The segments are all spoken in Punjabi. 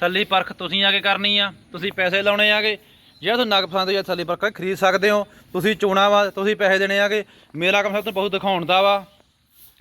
ਥੱਲੀ ਪਰਖ ਤੁਸੀਂ ਆ ਕੇ ਕਰਨੀ ਆ, ਤੁਸੀਂ ਪੈਸੇ ਲਾਉਣੇ ਆਗੇ। ਜਿਹੜਾ ਤੁਹਾਨੂੰ ਨਗ ਪਸੰਦ ਜਾਂ ਥੱਲੀ ਪਰਖ ਖਰੀਦ ਸਕਦੇ ਹੋ। ਤੁਸੀਂ ਚੋਣਾ ਵਾ, ਤੁਸੀਂ ਪੈਸੇ ਦੇਣੇ ਆਗੇ। ਮੇਰਾ ਕੰਮ ਸਭ ਤੋਂ ਬਹੁਤ ਦਿਖਾਉਣ ਦਾ ਵਾ।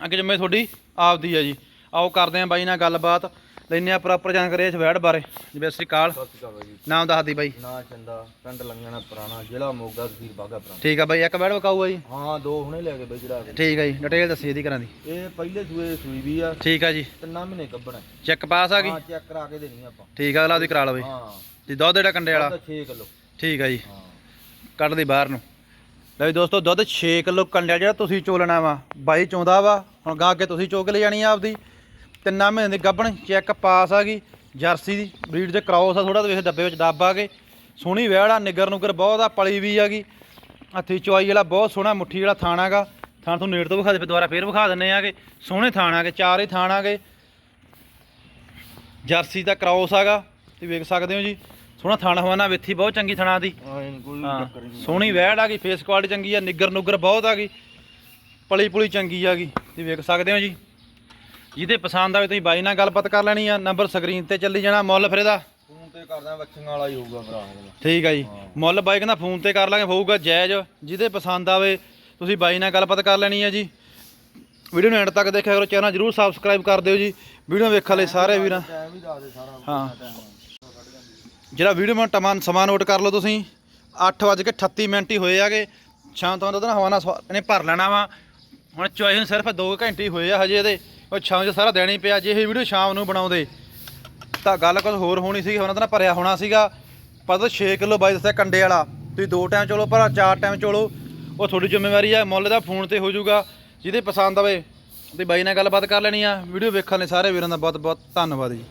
ਅੱਗੇ ਜੰਮੇ ਤੁਹਾਡੀ ਆਪਦੀ ਆ ਜੀ। ਆਓ ਕਰਦੇ ਆਂ ਬਾਈ ਨਾਲ ਗੱਲਬਾਤ। ਲੈਨੇ ਆ ਪ੍ਰੋਪਰ ਜਾਣਕਾਰੀ ਇਸ ਵੈੜ ਬਾਰੇ। ਜੀ ਸਤਿ ਸ਼੍ਰੀ ਅਕਾਲ। ਸਤਿ ਸ਼੍ਰੀ ਅਕਾਲ ਜੀ। ਨਾਮ ਦੱਸ ਦੀ ਬਾਈ। ਨਾ ਚੰਦਾ ਪਿੰਡ ਲੰਗਣਾ ਪੁਰਾਣਾ ਜ਼ਿਲ੍ਹਾ ਮੋਗਾ ਤਹਿਸੀਲ ਬਾਗਾ ਪੁਰਾਣਾ। ਠੀਕ ਆ ਬਾਈ ਇੱਕ ਵੈੜ ਵਿਕਾਊ ਆ ਜੀ ਹਾਂ ਦੋ ਹੁਣੇ ਲੈ ਕੇ ਬਈ ਜਿਹੜਾ ਠੀਕ ਆ ਜੀ ਡਿਟੇਲ ਦੱਸੀ ਇਹਦੀ ਕਰਾਂ ਦੀ। ਇਹ ਪਹਿਲੇ ਸੂਏ ਸੂਈ ਵੀ ਆ। ਠੀਕ ਆ ਜੀ। ਤਿੰਨਾਂ ਮਹੀਨੇ ਕੱਢਣਾ ਚੈੱਕ ਪਾਸ ਆ ਗਈ? ਹਾਂ ਚੈੱਕ ਕਰਾ ਕੇ ਦੇਣੀ ਆਪਾਂ। ਠੀਕ ਆ ਅਗਲਾ ਦੀ ਕਰਾ ਬਈ। ਹਾਂ। ਤੇ ਦੁੱਧ ਜਿਹੜਾ ਕੰਡੇ ਵਾਲਾ? 6 ਕਿਲੋ। ਠੀਕ ਆ ਜੀ। ਹਾਂ। ਕੱਢ ਦੀ ਬਾਹਰ ਨੂੰ। ਲੈ ਵੀ ਦੋਸਤੋ ਦੁੱਧ 6 ਕਿਲੋ ਕੰਡਿਆ ਜਿਹੜਾ ਤੁਸੀਂ ਚੋਲਣਾ ਵਾ ਬਾਈ ਚੋਂਦਾ ਵਾ। ਹੁਣ ਗਾ ਕੇ ਤੁਸੀਂ ਚੋਕ ਲੈ ਜਾਣੀ ਆ ਆਪਦੀ। ਤਿੰਨਾਂ ਮਹੀਨੇ ਦੀ ਗੱਭਣ ਚੈੱਕ ਪਾਸ ਆ ਗਈ ਜਰਸੀ ਦੀ ਬਰੀਡ ਦੇ ਕ੍ਰਾਸ ਆ ਥੋੜਾ ਵੇਖ ਡੱਬੇ ਵਿੱਚ ਦੱਬ ਆ ਕੇ ਸੋਹਣੀ ਵਿਹੜਾ ਨਿੱਗਰ ਨੁਗਰ ਬਹੁਤ ਆ ਪਲੀ ਵੀ ਆਗੀ ਹੱਥੀ ਚੁਆਈ ਵਾਲਾ ਬਹੁਤ ਸੋਹਣਾ ਮੁੱਠੀ ਵਾਲਾ ਥਾਣਾ ਗਾ ਥਾਣ ਤੋਂ ਨੇੜ ਤੋਂ ਵਿਖਾ ਦੇ ਫਿਰ ਦੁਬਾਰਾ ਫੇਰ ਵਿਖਾ ਦਿੰਨੇ ਆਗੇ। ਸੋਹਣੇ ਥਾਣ ਆਗੇ ਚਾਰ ਹੀ ਥਾਣ ਆਗੇ। ਜਰਸੀ ਦਾ ਕ੍ਰਾਸ ਆਗਾ ਤੁਸੀਂ ਵੇਖ ਸਕਦੇ ਹੋ ਜੀ। ਸੋਹਣਾ ਥਾਣ ਹਵਾਨਾ ਵਿੱਥੀ ਬਹੁਤ ਚੰਗੀ ਥਣਾ ਦੀ। ਸੋਹਣੀ ਵੈੜ ਆ ਗਈ ਫੇਸ ਕੁਆਲਿਟੀ ਚੰਗੀ ਆ ਨਿੱਗਰ ਨੁੱਗਰ ਬਹੁਤ ਆ ਗਈ। ਪਲੀ ਪੁਲੀ ਚੰਗੀ ਆ ਗਈ ਤੁਸੀਂ ਵੇਖ ਸਕਦੇ ਹੋ ਜੀ। ਜਿਹਦੇ ਪਸੰਦ ਆਵੇ ਤੁਸੀਂ ਬਾਈ ਨਾਲ ਗੱਲਬਾਤ ਕਰ ਲੈਣੀ ਆ ਨੰਬਰ ਸਕਰੀਨ ਤੇ ਚੱਲੀ ਜਾਣਾ ਮੁੱਲ ਫਿਰ ਇਹਦਾ ਫੋਨ ਤੇ ਕਰਦਾ ਵੱਛੀਆਂ ਵਾਲਾ ਹੀ ਹੋਊਗਾ ਭਰਾ ਇਹਦਾ ਠੀਕ ਆ ਜੀ। ਮੁੱਲ ਬਾਈ ਕਹਿੰਦਾ ਫੋਨ ਤੇ ਕਰ ਲਾਂਗੇ ਹੋਊਗਾ ਜਾਇਜ਼। ਜਿਹਦੇ ਪਸੰਦ ਆਵੇ ਤੁਸੀਂ ਬਾਈ ਨਾਲ ਗੱਲਬਾਤ ਕਰ ਲੈਣੀ ਆ ਜੀ। ਵੀਡੀਓ ਨੂੰ ਐਂਡ ਤੱਕ ਦੇਖਿਆ ਕਰੋ ਚੈਨਲ ਜਰੂਰ ਸਬਸਕ੍ਰਾਈਬ ਕਰ ਦਿਓ ਜੀ। ਵੀਡੀਓ ਵੇਖਣ ਲਈ ਸਾਰੇ ਵੀਰਾਂ ਟਾਈਮ ਵੀ ਦੱਸ ਦੇ ਸਾਰਾ ਹਾਂ। ਜਿਹੜਾ ਵੀਡੀਓ ਮੈਂ ਟਮਾਨ ਸਮਾਂ ਨੋਟ ਕਰ ਲਓ ਤੁਸੀਂ। 8:38 ਮਿੰਟ ਹੀ ਹੋਏ ਆਗੇ। ਸ਼ਾਮ ਤੋਂ ਉਹਦਾ ਹਵਾਨਾ ਇਹਨੇ ਭਰ ਲੈਣਾ ਵਾ। ਹੁਣ ਚੋਇਸ ਨੂੰ ਸਿਰਫ 2 ਘੰਟੇ ਹੀ ਹੋਏ ਆ ਹਜੇ ਇਹਦੇ। ਉਹ ਸ਼ਾਮ 'ਚ ਸਾਰਾ ਹੀ ਪਿਆ, ਜੇ ਇਹ ਵੀਡੀਓ ਸ਼ਾਮ ਨੂੰ ਬਣਾਉਂਦੇ, ਤਾਂ ਗੱਲ ਕੁਝ ਹੋਰ ਹੋਣੀ ਸੀ ਉਹਨਾਂ ਦਾ ਨਾ ਭਰਿਆ ਹੋਣਾ ਸੀਗਾ। ਪਰ 6 ਕਿਲੋ ਬਾਈ ਦੱਸਿਆ ਕੰਡੇ ਵਾਲਾ, ਤੁਸੀਂ ਦੋ ਟਾਈਮ ਚੋਲੋ ਭਰਾ, ਚਾਰ ਟਾਈਮ ਚੋਲੋ। ਉਹ ਤੁਹਾਡੀ ਜ਼ਿੰਮੇਵਾਰੀ ਆ, ਮੁੱਲ ਦਾ ਫੋਨ ਤੇ ਹੋ ਜਾਊਗਾ, ਜਿਹਦੇ ਪਸੰਦ ਆਵੇ, ਤੇ ਬਾਈ ਨਾਲ ਗੱਲਬਾਤ ਕਰ ਲੈਣੀ ਆ। ਵੀਡੀਓ ਵੇਖਣ ਲਈ ਸਾਰੇ ਵੀਰਾਂ ਦਾ ਬਹੁਤ ਬਹੁਤ ਧੰਨਵਾਦ ਜੀ।